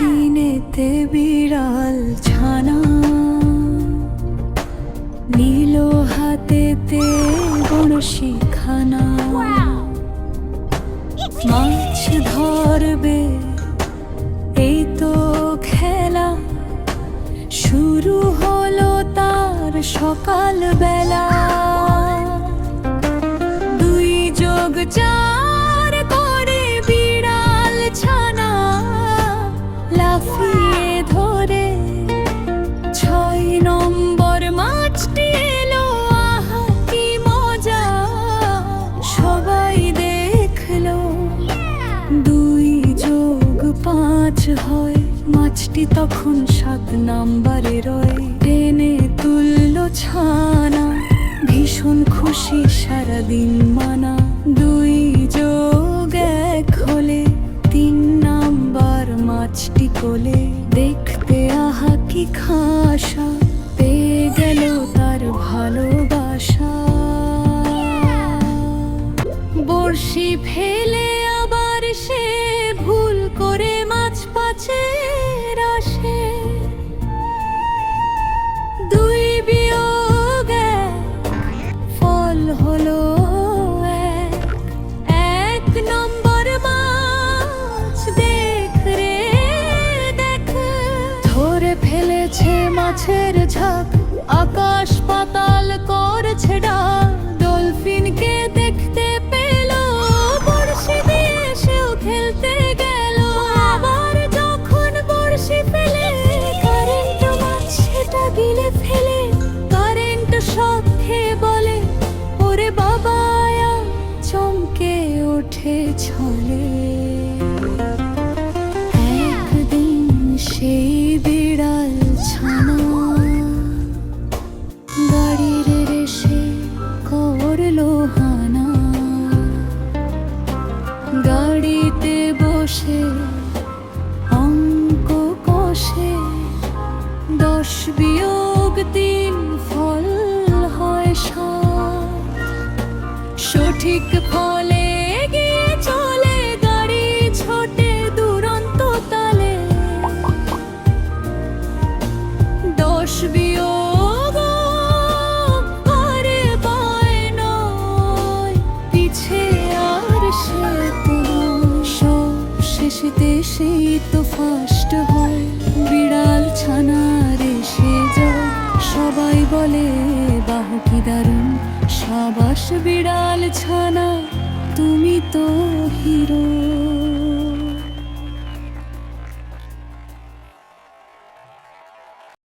দিনেতে বিড়াল ছানা, নীল হাতেতে বড়শি খানা মাছ ধরবে, এই তো খেলা। শুরু হলো তার সকাল পাঁচ হয়, মাছটি তখন সাত নাম্বারে রয়। টেনে তুললো ছানা, ভীষণ খুশি সারাদিন মানা। দুই যোগ এক হলে তিন নাম্বার মাছটি কোলে। দেখতে আহা কি খাসা, পেয়ে গেল তার ভালোবাসা। বড়শি ফেলে ফেলেছে মাছের ঝাঁক, আকাশ পাতাল করছে ডাক। ডলফিনকে দেখতে পেল, বড়শি দিয়ে সেও খেলতে গেল। আবার যখন বড়শি ফেলে কারেন্ট মাছ সেটা গিলে ফেলে। কারেন্ট শখ খেয়ে বলে, ওরে বাবা চমকে ওঠে ছলে। বসে অঙ্ক কষে। দশ বিয়োগ দিন ফল হয় সঠিক ফলে শেষেতে সেই তো ফার্স্ট হয়। বিড়াল ছানার এসে যায়। সবাই বলে, বাহু দারুণ। সাবাস বিড়াল ছানা, তুমি তো হিরো।